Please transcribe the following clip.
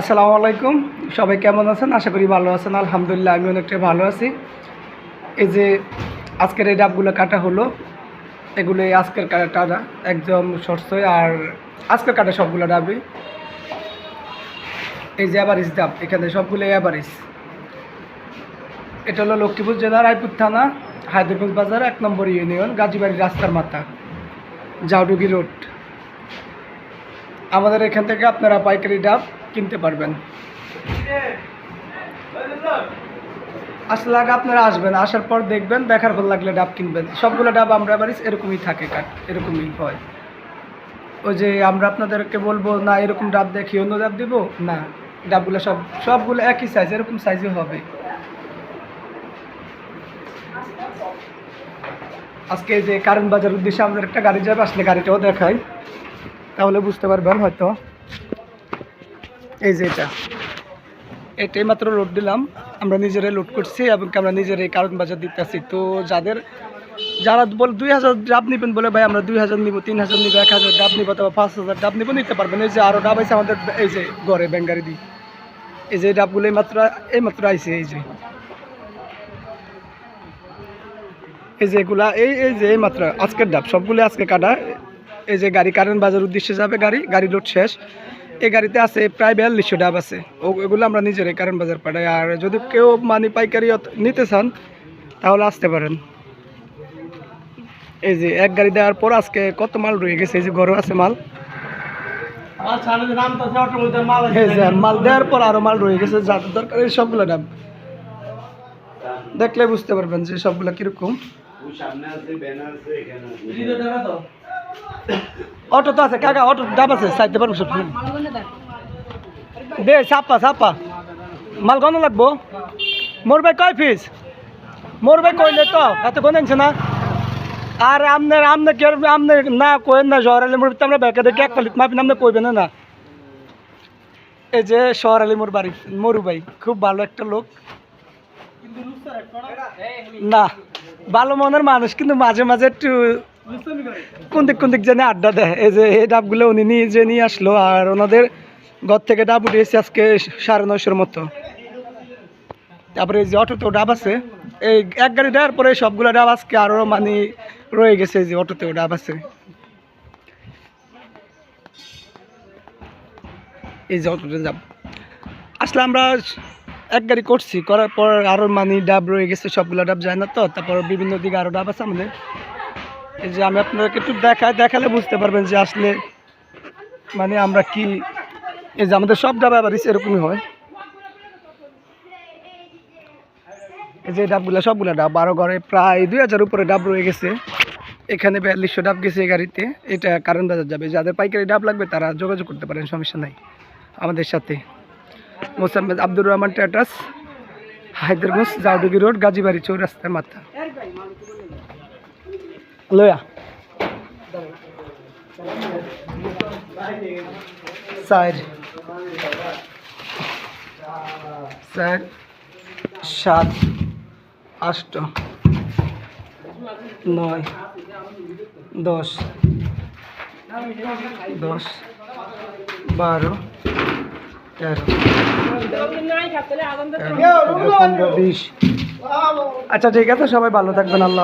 আসসালামু আলাইকুম। সবাই কেমন আছেন? আশা করি ভালো আছেন। আলহামদুলিল্লাহ, আমি অনেকটাই ভালো আছি। এই যে আজকের এই ডাবগুলো কাটা হলো এগুলো আজকের কাটা একদম সরষই আর আজকের কাটা সবগুলো ডাবই। এই যে অ্যাভারেজ ডাব, এখানে সবগুলো অ্যাভারেজ এটা হলো লক্ষ্মীপুর জেলার রায়পুর থানা, হায়দ্রাবাদ বাজার, এক নম্বর ইউনিয়ন গাজীবাড়ি রাস্তার মাথা, জাউডুগি রোড। আমাদের এখান থেকে আপনারা পাইকারি ডাব কিনতে পারবেন। আসলে আগে আপনারা আসবেন, আসার পর দেখবেন, দেখার ভালো লাগলে ডাব কিনবেন। সবগুলো ডাব আমরা বাড়ি এরকমই থাকে, কাট, এরকমই হয়। ওই যে আমরা আপনাদেরকে বলব, না, এরকম ডাব দেখি, অন্য ডাব দিব? না, ডাবগুলো সব, সবগুলো একই সাইজ এরকম সাইজে হবে। আজকে যে কারণ বাজার উদ্দেশ্যে আমাদের একটা গাড়ি যাবে, আসলে গাড়িটাও দেখাই। তাহলে বুঝতে পারবেন হয়তো। এই যে এটা। এটাই মাত্র লোড দিলাম। আমরা নিজেরাই লোড করছি এবং আমরা নিজেরাই কারণ বাজার দিতেছি। তো যাদের যারা বল দুই হাজার ডাব নেবেন বলে ভাই, আমরা দুই হাজার নিবো, তিন হাজার নিবো, এক হাজার ডাব নিবো অথবা পাঁচ হাজার ডাব নিবো, নিতে পারবেন। এই যে আরও ডাব আছে আমাদের এই যে ঘরে ব্যাঙ্গারি দিই এই যে ডাবগুলো এই মাত্র এই মাত্র আইছে, এই যে। এই যে এগুলা, এই এই যে এই মাত্র আজকের ডাব সবগুলো আজকে কাটা। এই যে গাড়ি কারেন্ট বাজার উদ্দেশ্যে যাবে গাড়ি গাড়ি লোড শেষ। এই গাড়িতে আছে প্রায় বিয়াল্লিশশো ডাব আছে। ও এগুলো আমরা নিজেরাই কারেন্ট বাজার পাঠাই। আর যদি কেউ মানে পাইকারি নিতে চান, তাহলে আসতে পারেন। এই যে এক গাড়ি দেওয়ার পর আজকে কত মাল রয়ে গেছে, এই যে ঘরও আছে মাল। মাল দেওয়ার পর আরও মাল রয়ে গেছে যাদের দরকার এই সবগুলো ডাব। দেখলে বুঝতে পারবেন যে সবগুলো কীরকম। অটো তো আছে, কাকা, অটো, ডাব আছে, চাইতে পারব সব। দে, চাপা চাপা। মাল গণ লাগবো। মোর ভাই কয় পিস? মোর ভাই কইলে তো, এত কোন না? আর আমনে আমনে কি আমনে না কইন না শহর আলী মোর আমরা ব্যাকে দেখে এক পালিত মাপিন আমনে কইবেন না এই যে শহর আলী মোর বাড়ি, মরু ভাই, খুব ভালো একটা লোক। না, ভালো মনের মানুষ, কিন্তু মাঝে মাঝে একটু কোন দিক কোন দিক জানে আড্ডা দেয়। এই যে এই ডাবগুলো উনি নিয়ে যে নিয়ে আসলো, আর ওনাদের ঘর থেকে ডাব উঠিয়েছে আজকে সাড়ে নয়শোর মতো। তারপরে এই যে অটোতেও ডাব আছে, এই এক গাড়ি দেওয়ার পরে সবগুলো ডাব আজকে আরও মানে রয়ে গেছে এই যে অটোতেও ডাব আছে। এই যে অটোতে ডাব আসলে আমরা এক গাড়ি করছি, করার পর আরও মানে ডাব রয়ে গেছে, সবগুলো ডাব যায় না তো, তারপর বিভিন্ন দিকে আরও ডাব আছে আমাদের। এই যে আমি আপনাদেরকে একটু দেখাই দেখালে বুঝতে পারবেন যে আসলে মানে আমরা কি এই যে আমাদের সব ডাব আবার এরকমই হয়। এই যে ডাবগুলো, সবগুলো ডাব বারো ঘরে প্রায় দুই হাজার উপরে ডাব রয়ে গেছে। এখানে বিয়াল্লিশশো ডাব গেছে এই গাড়িতে। এটা কারণ বাজার যাবে। যাদের পাইকারি ডাব লাগবে তারা যোগাযোগ করতে পারেন, সমস্যা নাই আমাদের সাথে। মোসাম্মেদ আব্দুর রহমান ট্যাটাস, হায়দ্রাবাদ জাউডুগি রোড, গাজীবাড়ি চৌরাস্তার মাথা। লয়া। চার চার, সাত, আষ্ট, নয়, দশ দশ, বারো, তেরো বিশ। আচ্ছা ঠিক আছে, সবাই ভালো থাকবেন, আল্লাহ